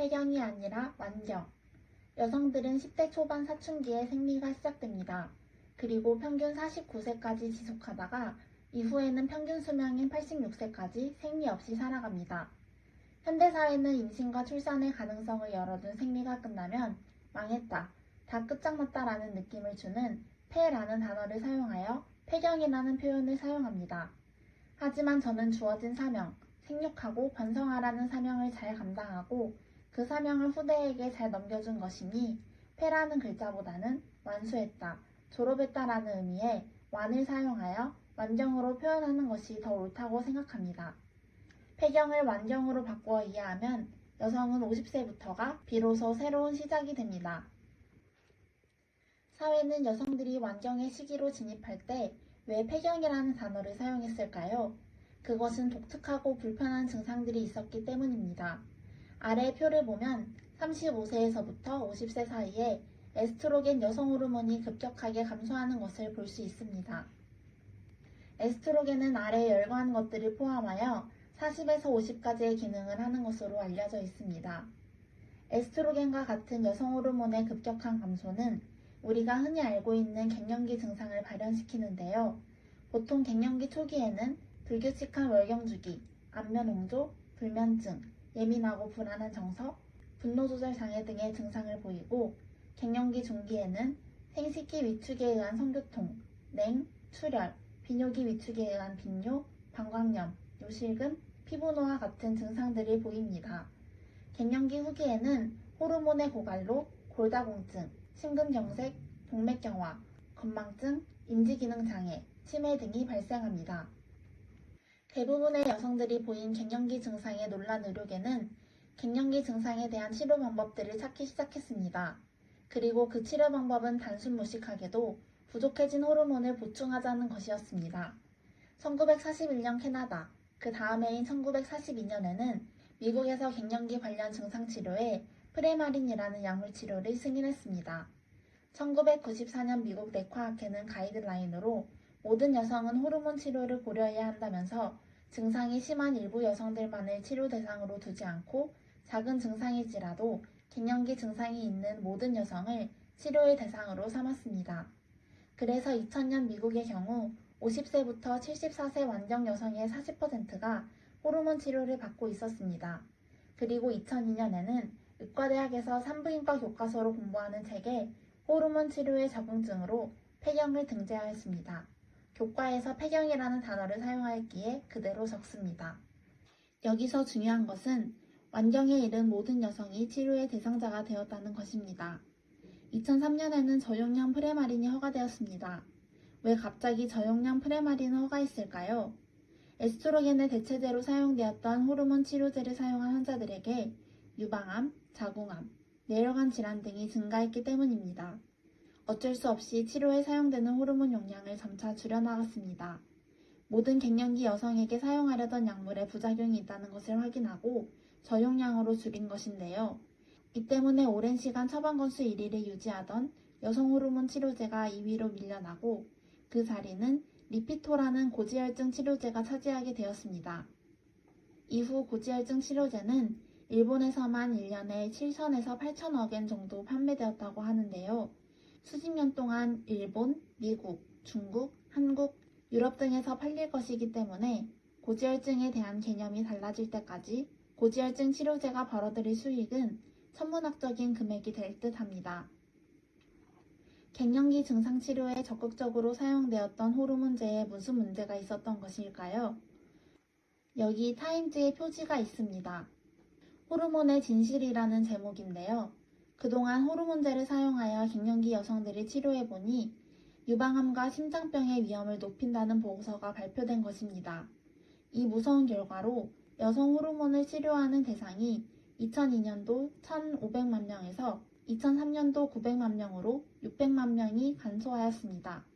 폐경이 아니라 완경. 여성들은 10대 초반 사춘기에 생리가 시작됩니다. 그리고 평균 49세까지 지속하다가 이후에는 평균 수명인 86세까지 생리 없이 살아갑니다. 현대사회는 임신과 출산의 가능성을 열어둔 생리가 끝나면 망했다, 다 끝장났다라는 느낌을 주는 폐라는 단어를 사용하여 폐경이라는 표현을 사용합니다. 하지만 저는 주어진 사명, 생육하고 번성하라는 사명을 잘 감당하고 그 사명을 후대에게 잘 넘겨준 것이니 폐라는 글자보다는 완수했다, 졸업했다라는 의미의 완을 사용하여 완경으로 표현하는 것이 더 옳다고 생각합니다. 폐경을 완경으로 바꾸어 이해하면 여성은 50세부터가 비로소 새로운 시작이 됩니다. 사회는 여성들이 완경의 시기로 진입할 때 왜 폐경이라는 단어를 사용했을까요? 그것은 독특하고 불편한 증상들이 있었기 때문입니다. 아래 표를 보면 35세에서부터 50세 사이에 에스트로겐 여성 호르몬이 급격하게 감소하는 것을 볼 수 있습니다. 에스트로겐은 아래 열거한 것들을 포함하여 40에서 50가지의 기능을 하는 것으로 알려져 있습니다. 에스트로겐과 같은 여성 호르몬의 급격한 감소는 우리가 흔히 알고 있는 갱년기 증상을 발현시키는데요. 보통 갱년기 초기에는 불규칙한 월경주기, 안면홍조, 불면증, 예민하고 불안한 정서, 분노 조절 장애 등의 증상을 보이고 갱년기 중기에는 생식기 위축에 의한 성교통, 냉, 출혈, 비뇨기 위축에 의한 빈뇨, 방광염, 요실금, 피부노화 같은 증상들이 보입니다. 갱년기 후기에는 호르몬의 고갈로 골다공증, 심근경색, 동맥경화, 건망증, 인지기능 장애, 치매 등이 발생합니다. 대부분의 여성들이 보인 갱년기 증상의 논란 의료계는 갱년기 증상에 대한 치료 방법들을 찾기 시작했습니다. 그리고 그 치료 방법은 단순 무식하게도 부족해진 호르몬을 보충하자는 것이었습니다. 1941년 캐나다, 그 다음 해인 1942년에는 미국에서 갱년기 관련 증상 치료에 프레마린이라는 약물 치료를 승인했습니다. 1994년 미국 내과학회는 가이드라인으로 모든 여성은 호르몬 치료를 고려해야 한다면서 증상이 심한 일부 여성들만을 치료 대상으로 두지 않고 작은 증상일지라도 갱년기 증상이 있는 모든 여성을 치료의 대상으로 삼았습니다. 그래서 2000년 미국의 경우 50세부터 74세 완경 여성의 40%가 호르몬 치료를 받고 있었습니다. 그리고 2002년에는 의과대학에서 산부인과 교과서로 공부하는 책에 호르몬 치료의 적응증으로 폐경을 등재하였습니다. 교과에서 폐경이라는 단어를 사용하였기에 그대로 적습니다. 여기서 중요한 것은 완경에 이른 모든 여성이 치료의 대상자가 되었다는 것입니다. 2003년에는 저용량 프레마린이 허가되었습니다. 왜 갑자기 저용량 프레마린을 허가했을까요? 에스트로겐의 대체제로 사용되었던 호르몬 치료제를 사용한 환자들에게 유방암, 자궁암, 내려간 질환 등이 증가했기 때문입니다. 어쩔 수 없이 치료에 사용되는 호르몬 용량을 점차 줄여나갔습니다. 모든 갱년기 여성에게 사용하려던 약물에 부작용이 있다는 것을 확인하고 저용량으로 줄인 것인데요. 이 때문에 오랜 시간 처방 건수 1위를 유지하던 여성 호르몬 치료제가 2위로 밀려나고 그 자리는 리피토라는 고지혈증 치료제가 차지하게 되었습니다. 이후 고지혈증 치료제는 일본에서만 1년에 7천에서 8천억 엔 정도 판매되었다고 하는데요. 수십 년 동안 일본, 미국, 중국, 한국, 유럽 등에서 팔릴 것이기 때문에 고지혈증에 대한 개념이 달라질 때까지 고지혈증 치료제가 벌어들일 수익은 천문학적인 금액이 될 듯 합니다. 갱년기 증상 치료에 적극적으로 사용되었던 호르몬제에 무슨 문제가 있었던 것일까요? 여기 타임즈의 표지가 있습니다. 호르몬의 진실이라는 제목인데요. 그동안 호르몬제를 사용하여 갱년기 여성들을 치료해보니 유방암과 심장병의 위험을 높인다는 보고서가 발표된 것입니다. 이 무서운 결과로 여성 호르몬을 치료하는 대상이 2002년도 1,500만 명에서 2003년도 900만 명으로 600만 명이 감소하였습니다.